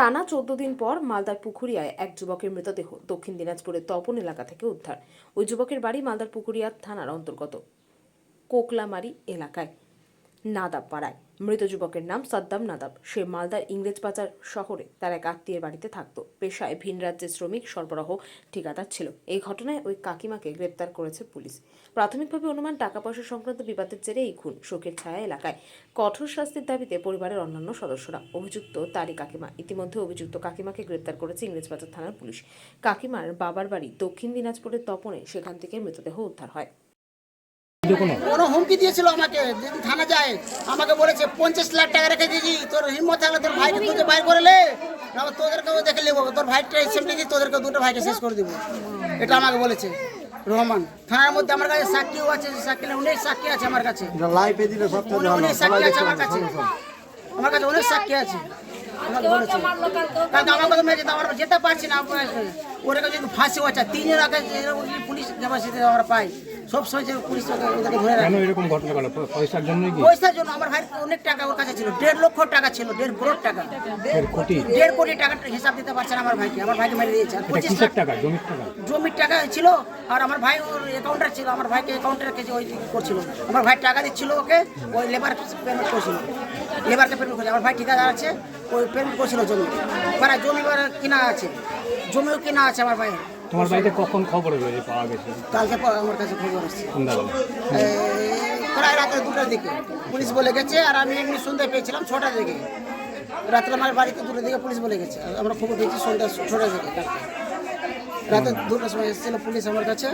টানা চোদ্দ দিন পর মালদার পুকুরিয়ায় এক যুবকের মৃতদেহ দক্ষিণ দিনাজপুরের তপন এলাকা থেকে উদ্ধার। ওই যুবকের বাড়ি মালদার পুকুরিয়া থানার অন্তর্গত কোকলামারি এলাকায় নাদাব পাড়ায় মৃত যুবকের নাম সাদ্দাম নাদাব। সে মালদার ইংরেজবাজার শহরে তার এক আত্মীয়ের বাড়িতে থাকতো। পেশায় ভিন রাজ্যের শ্রমিক সরবরাহ ঠিকাদার ছিল। এই ঘটনায় ওই কাকিমাকে গ্রেপ্তার করেছে পুলিশ। প্রাথমিকভাবে অনুমান টাকা পয়সা সংক্রান্ত বিবাদের জেরে এই খুন শোকের ছায়া এলাকায়। কঠোর শাস্তির দাবিতে পরিবারের অন্যান্য সদস্যরা। অভিযুক্ত তারই কাকিমা। ইতিমধ্যে অভিযুক্ত কাকিমাকে গ্রেপ্তার করেছে ইংরেজবাজার থানার পুলিশ। কাকিমার বাবার বাড়ি দক্ষিণ দিনাজপুরের তপনে সেখান থেকে মৃতদেহ উদ্ধার হয়। কোনো? হুমকি দিয়েছিল আমাকে। যদি থানা যায় আমাকে বলেছে পঞ্চাশ লাখ টাকা রেখে দিয়েছি তোর হিম্মত থাকলে তোর ভাইকে খুঁজে বাইর করে লে। না তোদেরকেও দেখে নেব তোর ভাইটা সেমনি দিয়ে তোদেরকে দুটো ভাইকে শেষ করে দেবো। এটা আমাকে বলেছে রহমান। থানার মধ্যে আমার কাছে সাক্ষীও আছে সাক্ষী অনেক সাক্ষী আছে আমার কাছে। লাইভে দিলে সব অনেক সাক্ষী আছে আমার কাছে। আমার কাছে অনেক সাক্ষী আছে। আমরা যেতে পারছি না ওরা যদি ফাঁসি হচ্ছে তিনের আগে পুলিশ ক্যাপাসিটি আমরা পাই। সব সময় পুলিশ ওদেরকে ধরে রাখে। কেন এরকম ঘটনা ঘটে পয়সার জন্যই কি? পয়সার জন্য আমার ভাই অনেক টাকা ওর কাছে ছিল দেড় লক্ষ টাকা ছিল দেড় করোড় টাকা। এর কোটি? দেড় কোটি টাকার হিসাব দিতে পারছে না আমার ভাইকে আমার ভাইকে মেরে দিয়েছে। পঁচিশ লাখ টাকা? জমির টাকা? জমির টাকা ছিল আর আমার ভাই ওর অ্যাকাউন্টার ছিল আমার ভাইকে অ্যাকাউন্টার কাছে ওই করছিল। আমার ভাই টাকা দিচ্ছিল ওকে ওই লেবার পেমেন্ট করছিল। লেবারকে পেমেন্ট করছে আমার ভাই ঠিকাদার আছে ওই পেমেন্ট করছিল জমি মানে জমি কিনা আছে জমিও কিনা আছে আমার ভাইয়ের। তোমার বাড়িতে কখন খবর হলো যে পাওয়া গেছে? কালকে আমার কাছে খবর আসছে। সন্ধ্যাবেলা। প্রায় রাতে দুটার দিকে। পুলিশ বলে গেছে আর আমি এমনি সন্ধ্যা পেয়েছিলাম ছটার দিকে। রাত্রে আমার বাড়িতে দুটোর দিকে পুলিশ বলে গেছে। আমরা খবর পেয়েছি সন্ধ্যা ছটার দিকে। রাতে দুটোর সময় এসেছিল পুলিশ আমার কাছে।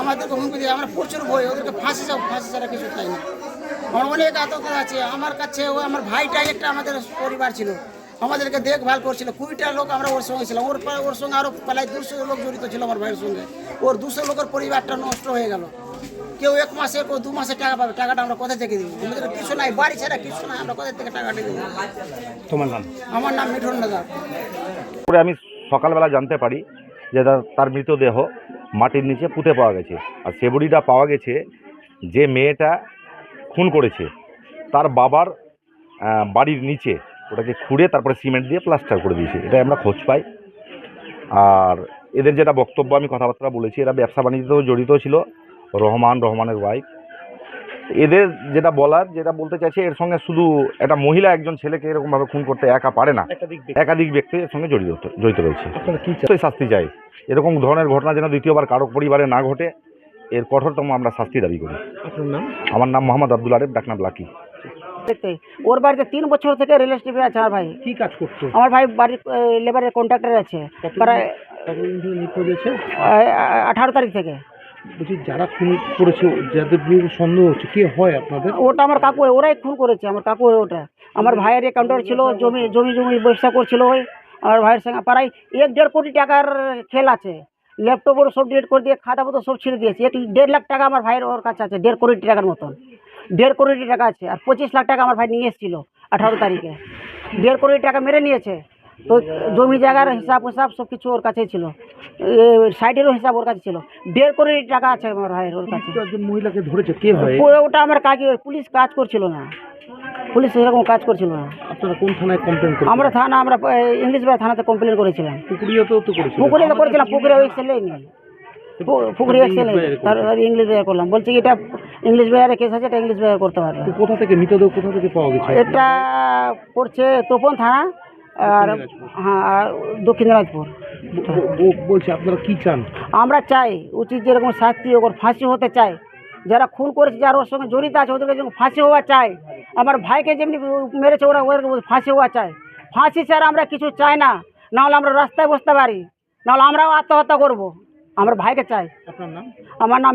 আমাদেরকে হুমকি দিয়ে আমরা প্রচুর ভয় ওদেরকে ফাঁসি যাও ফাঁসি ছাড়া কিছু চাই না। আমার অনেক আতঙ্ক আছে। আমার কাছে ও আমার ভাইটাই একটা আমাদের পরিবার ছিল। আমাদেরকে দেখভাল করছিল কুড়িটা লোক আমরা ওর সঙ্গে ছিলাম। ওর ওর সঙ্গে আরও প্রায় দুশো লোক জড়িত ছিল আমার ভাইয়ের সঙ্গে। ওর দুশো লোকের পরিবারটা নষ্ট হয়ে গেল। কেউ এক মাসে কেউ দু মাসে টাকা পাবে টাকাটা আমরা কোথা থেকে দিব? আমাদের কিছু নাই বাড়ি ছাড়া কিছু নাই আমরা কোথা থেকে টাকাটা দিব? তোমার নাম? আমার নাম মিঠুন দাদা। আমি সকালবেলা জানতে পারি যে তার- তার মৃতদেহ মাটির নিচে পুঁতে পাওয়া গেছে। আর সে বডিটা পাওয়া গেছে যে মেয়েটা খুন করেছে। তার বাবার বাড়ির নিচে। ওটাকে খুঁড়ে তারপরে সিমেন্ট দিয়ে প্লাস্টার করে দিয়েছে। এটাই আমরা খোঁজ পাই। আর এদের যেটা বক্তব্য আমি কথাবার্তা বলেছি এরা ব্যবসা বাণিজ্যতেও জড়িত ছিল। রহমান রহমানের ওয়াইফ এদের যেটা বলার যেটা বলতে চাইছে এর সঙ্গে শুধু একটা মহিলা একজন ছেলেকে এরকমভাবে খুন করতে একা পারে না। একাধিক ব্যক্তি। এর সঙ্গে জড়িত জড়িত রয়েছে। শাস্তি চাই। এরকম ধরনের ঘটনা যেন দ্বিতীয়বার কারও পরিবারে না ঘটে এর কঠোরতম আমরা শাস্তি দাবি করি। আমার নাম মোহাম্মদ আব্দুল আরেফ ডাকনাম লাকি। দেখতে ওর বাড়িতে তিন বছর থেকে রিলেশনশিপে আছে আমার ভাই। কি কাজ করতো? আমার ভাই বাড়ির লেবারের কন্ট্রাক্টর আছে। প্রায় আঠারো তারিখ থেকে। বলছি যারা খুন করেছে যাদের বিরুদ্ধে সন্দেহ হচ্ছে কে হয় আপনাদের? ওটা আমার কাকু ওরাই খুন করেছে আমার কাকু ওটা। আমার ভাইয়ের অ্যাকাউন্টার ছিল জমি জমি জমি ব্যবসা করছিল ওই। আমার ভাইয়ের সঙ্গে প্রায় এক দেড় কোটি টাকার খেল আছে। ল্যাপটপ ওর সব ডিলিট করে দিয়ে খাতা পত্র সব ছেড়ে দিয়েছে। এক দেড় লাখ টাকা আমার ভাইয়ের ওর কাছে আছে দেড় কোটি টাকার মতন। দেড় কোটি টাকা আছে আর পঁচিশ লাখ টাকা আমার ভাই নিয়ে এসেছিল আঠারো তারিখে। দেড় কোটি টাকা মেরে নিয়েছে। তো জমি জায়গার হিসাব হিসাব সব কিছু ওর কাছে ছিল। সাইডেরও হিসাব ওর কাছে ছিল। দেড় কোটি টাকা আছে আমার ভাইয়ের ওর কাছে। মহিলাকে ধরেছে কে হয়? ওটা আমার কাজ পুলিশ কাজ করছিল না। পুলিশ সেরকম কাজ করছিল না। আপনারা কোন থানায় কমপ্লেন করেন আমরা থানা আমরা ইংলিশ বাজার থানাতে কমপ্লেন করেছিলাম। পুকুরিয়াতেও তো করেছিল। পুকুরে তো করেছিলাম পুকুরে ওই ছেলে নেই। পুকুরে এক ছেলে নেই। তার ইংলিশ বাজার করলাম। বলছি এটা ইংলিশ বাজারে কেস আছে এটা ইংলিশ বাজার করতে পারবে। কোথা থেকে মৃতদেহ কোথা থেকে পাওয়া গেছে? এটা করছে তোপন থানা আর হ্যাঁ আর দক্ষিণ দিনাজপুর। বলছি আপনারা কি চান? আমরা চাই উচিত যেরকম শাস্তি ওর ফাঁসি হতে চাই। যারা খুন করেছে যারা ওর সঙ্গে জড়িত আছে ওদেরকে যেরকম ফাঁসি হওয়া চাই। আমার ভাইকে যেমনি মেরেছে ওরা ওদেরকে ফাঁসি হওয়া চাই। ফাঁসি ছাড়া আমরা কিছু চাই না। নাহলে আমরা রাস্তায় বসতে পারি। নাহলে আমরাও আত্মহত্যা করব। আমরা ভাইকে চাই। আপনার নাম? আমার নাম